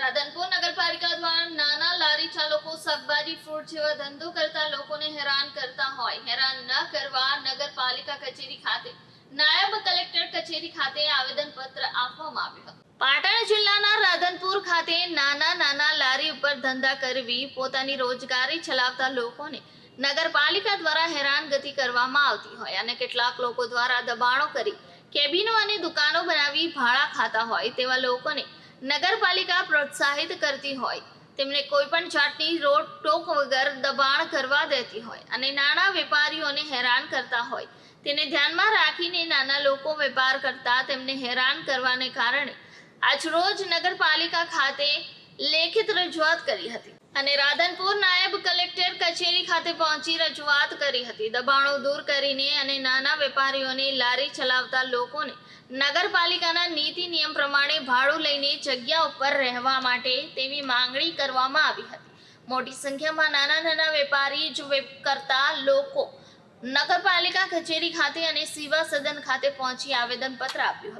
રાધનપુર નગરપાલિકા દ્વારા નાના લારી ચાલકો શાકભાજી, ફ્રૂટ જેવા ધંધો કરતા લોકોને હેરાન કરતા હોય. હેરાન ન કરવા નગરપાલિકા કચેરી ખાતે, નાયબ કલેક્ટર કચેરી ખાતે આવેદન પત્ર આપવામાં આવ્યું હતું. પાટણ જિલ્લાના રાધનપુર ખાતે નાના નાના લારી ઉપર ધંધા કરવી, પોતાની રોજગારી ચલાવતા લોકોને નગરપાલિકા દ્વારા હેરાનગતિ કરવામાં આવતી હોય અને કેટલાક લોકો દ્વારા દબાણો કરી કેબિનો અને દુકાનો બનાવી ભાડા ખાતા હોય તેવા લોકોને નગરપાલિકા પ્રોત્સાહિત કરતી હોય. તેમને કોઈ પણ જાતની રોડ ટોક વગર દબાણ કરવા દેતી હોય અને નાના વેપારીઓને હેરાન કરતા હોય. તેને ધ્યાનમાં રાખીને નાના લોકો વેપાર કરતા તેમને હેરાન કરવાને કારણે આજરોજ નગરપાલિકા ખાતે લેખિત રજૂઆત કરી હતી. અને રાધનપુર નાયબ કલેક્ટર કચેરી ખાતે પહોંચી રજૂઆત કરી હતી. દબાણો દૂર કરીને અને નાના વેપારીઓને લારી ચલાવતા લોકોને નગરપાલિકાના નીતિ નિયમ પ્રમાણે ભાડું લઈને જગ્યા ઉપર રહેવા માટે તેવી માંગણી કરવામાં આવી હતી. મોટી સંખ્યામાં નાના નાના વેપારી જ કરતા લોકો નગરપાલિકા કચેરી ખાતે અને સેવા સદન ખાતે પહોંચી આવેદનપત્ર આપ્યું હતું.